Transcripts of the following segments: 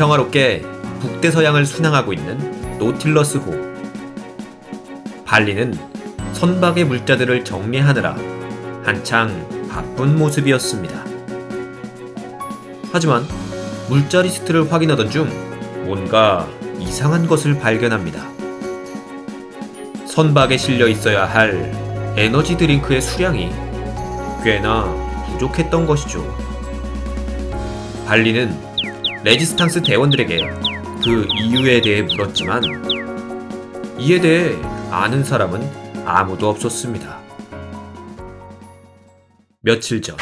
평화롭게 북대서양을 순항하고 있는 노틸러스호. 발리는 선박의 물자들을 정리하느라 한창 바쁜 모습이었습니다. 하지만 물자 리스트를 확인하던 중 뭔가 이상한 것을 발견합니다. 선박에 실려 있어야 할 에너지 드링크의 수량이 꽤나 부족했던 것이죠. 발리는 레지스탕스 대원들에게 그 이유에 대해 물었지만 이에 대해 아는 사람은 아무도 없었습니다. 며칠 전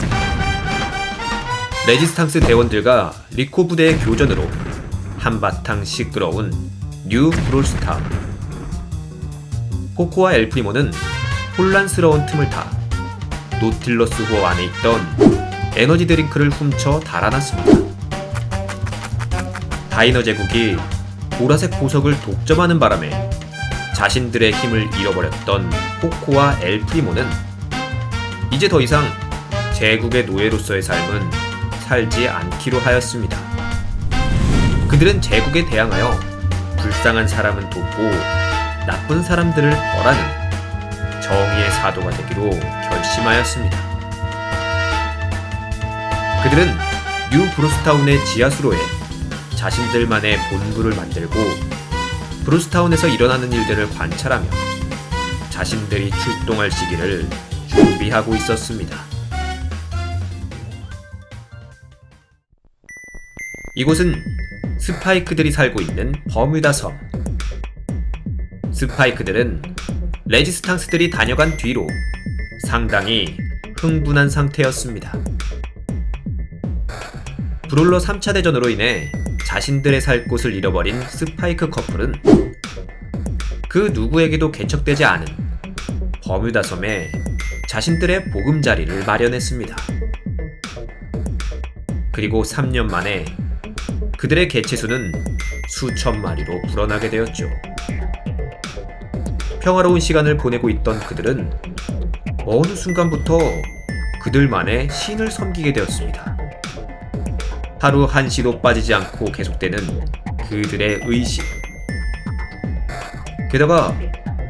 레지스탕스 대원들과 리코 부대의 교전으로 한바탕 시끄러운 뉴 브롤스타운 코코와 엘프리모는 혼란스러운 틈을 타 노틸러스 호 안에 있던 에너지 드링크를 훔쳐 달아났습니다. 다이너 제국이 보라색 보석을 독점하는 바람에 자신들의 힘을 잃어버렸던 코코와 엘 프리모는 이제 더 이상 제국의 노예로서의 삶은 살지 않기로 하였습니다. 그들은 제국에 대항하여 불쌍한 사람은 돕고 나쁜 사람들을 벌하는 정의의 사도가 되기로 결심하였습니다. 그들은 뉴 브루스타운의 지하수로에 자신들만의 본부를 만들고 브루스타운에서 일어나는 일들을 관찰하며 자신들이 출동할 시기를 준비하고 있었습니다. 이곳은 스파이크들이 살고 있는 버뮤다 섬. 스파이크들은 레지스탕스들이 다녀간 뒤로 상당히 흥분한 상태였습니다. 브롤러 3차 대전으로 인해 자신들의 살 곳을 잃어버린 스파이크 커플은 그 누구에게도 개척되지 않은 버뮤다 섬에 자신들의 보금자리를 마련했습니다. 그리고 3년 만에 그들의 개체수는 수천 마리로 불어나게 되었죠. 평화로운 시간을 보내고 있던 그들은 어느 순간부터 그들만의 신을 섬기게 되었습니다. 하루 한시도 빠지지 않고 계속되는 그들의 의식. 게다가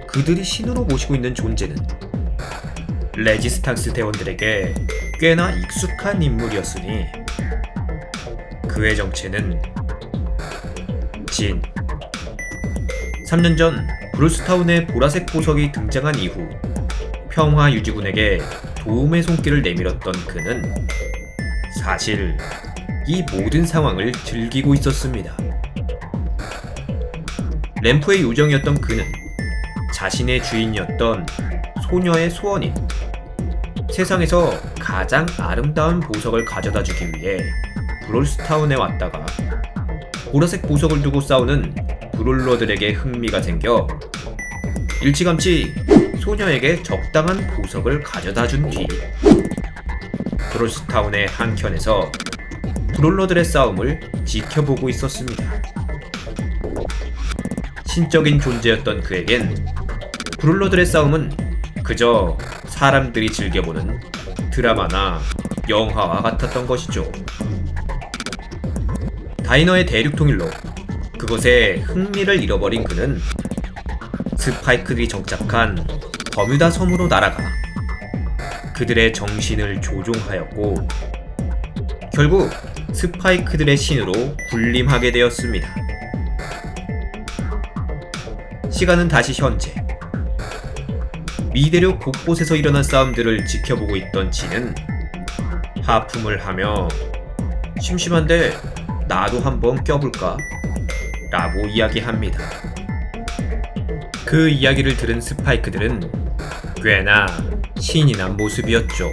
그들이 신으로 모시고 있는 존재는 레지스탕스 대원들에게 꽤나 익숙한 인물이었으니 그의 정체는 진. 3년 전 브루스타운의 보라색 보석이 등장한 이후 평화 유지군에게 도움의 손길을 내밀었던 그는 사실 이 모든 상황을 즐기고 있었습니다. 램프의 요정이었던 그는 자신의 주인이었던 소녀의 소원인 세상에서 가장 아름다운 보석을 가져다 주기 위해 브롤스타운에 왔다가 보라색 보석을 두고 싸우는 브롤러들에게 흥미가 생겨 일찌감치 소녀에게 적당한 보석을 가져다 준 뒤 브롤스타운의 한 켠에서 브롤러들의 싸움을 지켜보고 있었습니다. 신적인 존재였던 그에겐 브롤러들의 싸움은 그저 사람들이 즐겨보는 드라마나 영화와 같았던 것이죠. 다이너의 대륙 통일로 그곳에 흥미를 잃어버린 그는 스파이크들이 정착한 버뮤다 섬으로 날아가 그들의 정신을 조종하였고 결국 스파이크들의 신으로 군림하게 되었습니다. 시간은 다시 현재. 미대륙 곳곳에서 일어난 싸움들을 지켜보고 있던 진은 하품을 하며 심심한데 나도 한번 껴볼까? 라고 이야기합니다. 그 이야기를 들은 스파이크들은 꽤나 신이 난 모습이었죠.